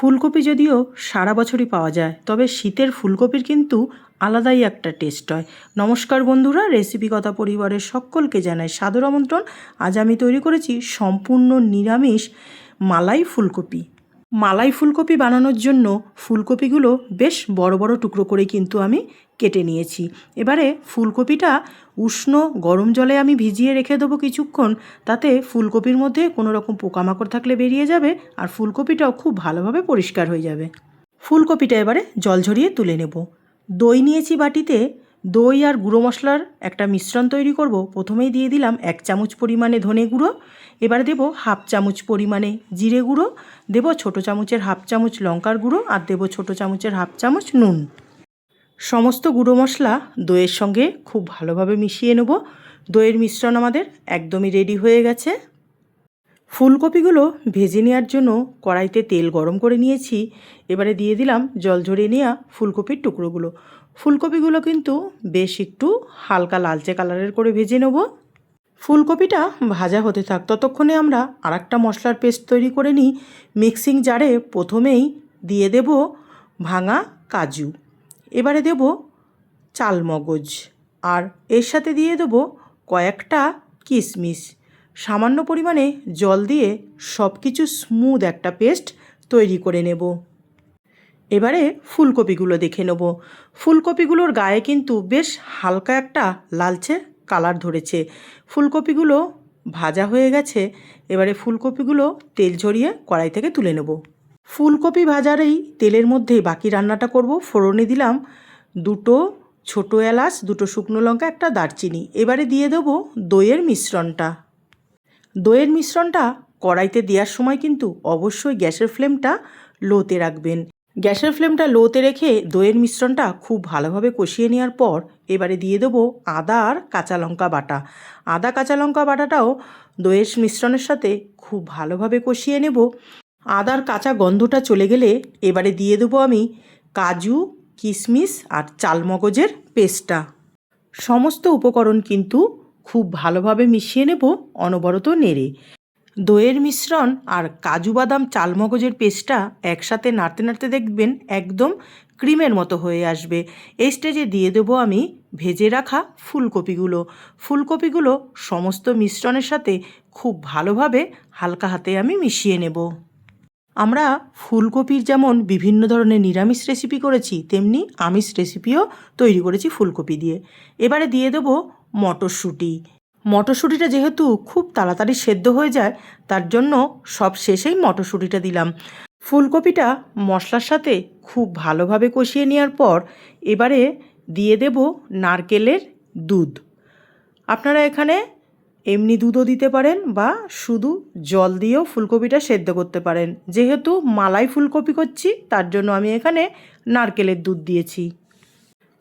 ফুলকপি যদিও সারা বছরই পাওয়া যায়, তবে শীতের ফুলকপির কিন্তু আলাদাই একটা টেস্ট হয়। নমস্কার বন্ধুরা রেসিপি কথা পরিবারের সকলকে জানাই সাদর আমন্ত্রণ। আজ আমি তৈরি করেছি সম্পূর্ণ নিরামিষ মালাই ফুলকপি। মালাই ফুলকপি বানানোর জন্য ফুলকপিগুলো বেশ বড় বড় টুকরো করে কিন্তু আমি কেটে নিয়েছি। এবারে ফুলকপিটা উষ্ণ গরম জলে আমি ভিজিয়ে রেখে দেবো কিছুক্ষণ, তাতে ফুলকপির মধ্যে কোনো রকম পোকামাকড় থাকলে বেরিয়ে যাবে আর ফুলকপিটাও খুব ভালোভাবে পরিষ্কার হয়ে যাবে। ফুলকপিটা এবারে জল ঝরিয়ে তুলে নেব। দই নিয়েছি বাটিতে দই আর গুঁড়ো মশলার একটা মিশ্রণ তৈরি করব। প্রথমেই দিয়ে দিলাম এক চামচ পরিমাণে ধনে গুঁড়ো। এবার দেব হাফ চামচ পরিমাণে জিরে গুঁড়ো। দেব ছোট চামচের হাফ চামচ লঙ্কার গুঁড়ো আর দেব ছোট চামচের হাফ চামচ নুন। সমস্ত গুঁড়ো মশলা দইয়ের সঙ্গে খুব ভালোভাবে মিশিয়ে নেব। দইয়ের মিশ্রণ আমাদের একদমই রেডি হয়ে গেছে। ফুলকপিগুলো ভেজে নেওয়ার জন্য কড়াইতে তেল গরম করে নিয়েছি। এবারে দিয়ে দিলাম জল ঝরিয়ে নেওয়া ফুলকপির টুকরোগুলো। ফুলকপিগুলো কিন্তু বেশ একটু হালকা লালচে কালারের করে ভেজে নেব। ফুলকপিটা ভাজা হতে থাক, ততক্ষণে আমরা আর একটা মশলার পেস্ট তৈরি করে নিই। মিক্সিং জারে প্রথমেই দিয়ে দেব ভাঙা কাজু। এবারে দেব চালমগজ। আর এর সাথে দিয়ে দেব কয়েকটা কিশমিশ সামান্য পরিমাণে জল দিয়ে সব কিছু স্মুথ একটা পেস্ট তৈরি করে নেব। এবারে ফুলকপিগুলো দেখে নেব। ফুলকপিগুলোর গায়ে কিন্তু বেশ হালকা একটা লালচে কালার ধরেছে। ফুলকপিগুলো ভাজা হয়ে গেছে, এবারে ফুলকপিগুলো তেল ঝরিয়ে কড়াই থেকে তুলে নেব। ফুলকপি ভাজার এই তেলের মধ্যে বাকি রান্নাটা করব। ফোড়নে দিলাম দুটো ছোটো এলাচ, দুটো শুকনো লঙ্কা, একটা দারচিনি। এবারে দিয়ে দেবো দইয়ের মিশ্রণটা। দইয়ের মিশ্রণটা কড়াইতে দেওয়ার সময় কিন্তু অবশ্যই গ্যাসের ফ্লেমটা লোতে রাখবেন। গ্যাসের ফ্লেমটা লোতে রেখে দইয়ের মিশ্রণটা খুব ভালোভাবে কষিয়ে নেওয়ার পর এবারে দিয়ে দেবো আদা আর কাঁচা লঙ্কা বাটা। আদা, কাঁচা লঙ্কা বাটাটাও দইয়ের মিশ্রণের সাথে খুব ভালোভাবে কষিয়ে নেব। আদার কাঁচা গন্ধটা চলে গেলে এবারে দিয়ে দেবো আমি কাজু, কিশমিশ আর চালমগজের পেস্টটা। সমস্ত উপকরণ কিন্তু খুব ভালোভাবে মিশিয়ে নেব অনবরত নেড়ে। দইয়ের মিশ্রণ আর কাজু বাদাম চালমগজের পেস্টটা একসাথে নাড়তে নাড়তে দেখবেন একদম ক্রিমের মতো হয়ে আসবে। এই স্টেজে দিয়ে দেবো আমি ভেজে রাখা ফুলকপিগুলো। ফুলকপিগুলো সমস্ত মিশ্রণের সাথে খুব ভালোভাবে হালকা হাতে আমি মিশিয়ে নেব। আমরা ফুলকপির যেমন বিভিন্ন ধরনের নিরামিষ রেসিপি করেছি, তেমনি আমিষ রেসিপিও তৈরি করেছি ফুলকপি দিয়ে। এবারে দিয়ে দেবো মটরশুঁটি। মটরশুঁটিটা যেহেতু খুব তাড়াতাড়ি সেদ্ধ হয়ে যায়, তার জন্য সব শেষেই মটরশুঁটিটা দিলাম। ফুলকপিটা মশলার সাথে খুব ভালোভাবে কষিয়ে নেওয়ার পর এবারে দিয়ে দেব নারকেলের দুধ। আপনারা এখানে এমনি দুধও দিতে পারেন বা শুধু জল দিয়েও ফুলকপিটা সেদ্ধ করতে পারেন। যেহেতু মালাই ফুলকপি করছি, তার জন্য আমি এখানে নারকেলের দুধ দিয়েছি।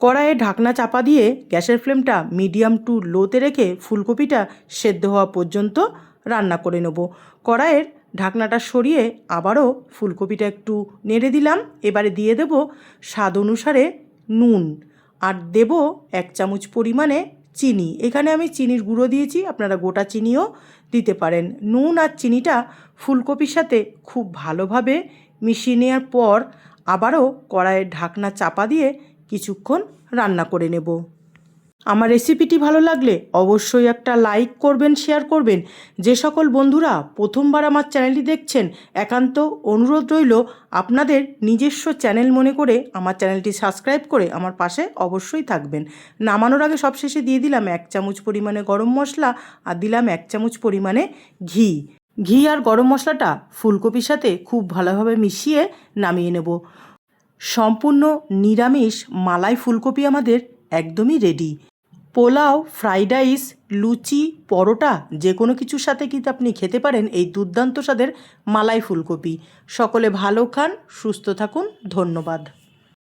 কড়াইয়ে ঢাকনা চাপা দিয়ে গ্যাসের ফ্লেমটা মিডিয়াম টু লোতে রেখে ফুলকপিটা সেদ্ধ হওয়া পর্যন্ত রান্না করে নেব। কড়াইয়ের ঢাকনাটা সরিয়ে আবারও ফুলকপিটা একটু নেড়ে দিলাম। এবারে দিয়ে দেব স্বাদ অনুসারে নুন আর দেব এক চামচ পরিমাণে চিনি। এখানে আমি চিনির গুঁড়ো দিয়েছি, আপনারা গোটা চিনিও দিতে পারেন। নুন আর চিনিটা ফুলকপির সাথে খুব ভালোভাবে মিশিয়ে নেওয়ার পর আবারও কড়াইয়ের ঢাকনা চাপা দিয়ে কিছুক্ষণ রান্না করে নেব। আমার রেসিপিটি ভালো লাগলে অবশ্যই একটা লাইক করবেন শেয়ার করবেন। যে সকল বন্ধুরা প্রথমবার আমার চ্যানেলটি দেখছেন, একান্ত অনুরোধ রইল আপনাদের নিজস্ব চ্যানেল মনে করে আমার চ্যানেলটি সাবস্ক্রাইব করে আমার পাশে অবশ্যই থাকবেন। নামানোর আগে সবশেষে দিয়ে দিলাম এক চামচ পরিমাণে গরম মশলা আর দিলাম এক চামচ পরিমাণে ঘি। ঘি আর গরম মশলাটা ফুলকপির সাথে খুব ভালোভাবে মিশিয়ে নামিয়ে নেব। সম্পূর্ণ নিরামিষ মালাই ফুলকপি আমাদের একদমই ready pulao fried rice luchi, paratha, যে কোনো কিছুর সাথে কিন্তু আপনি খেতে পারেন এই দুর্দান্ত স্বাদের মালাই ফুলকপি। সকলে ভালো খান, সুস্থ থাকুন, ধন্যবাদ।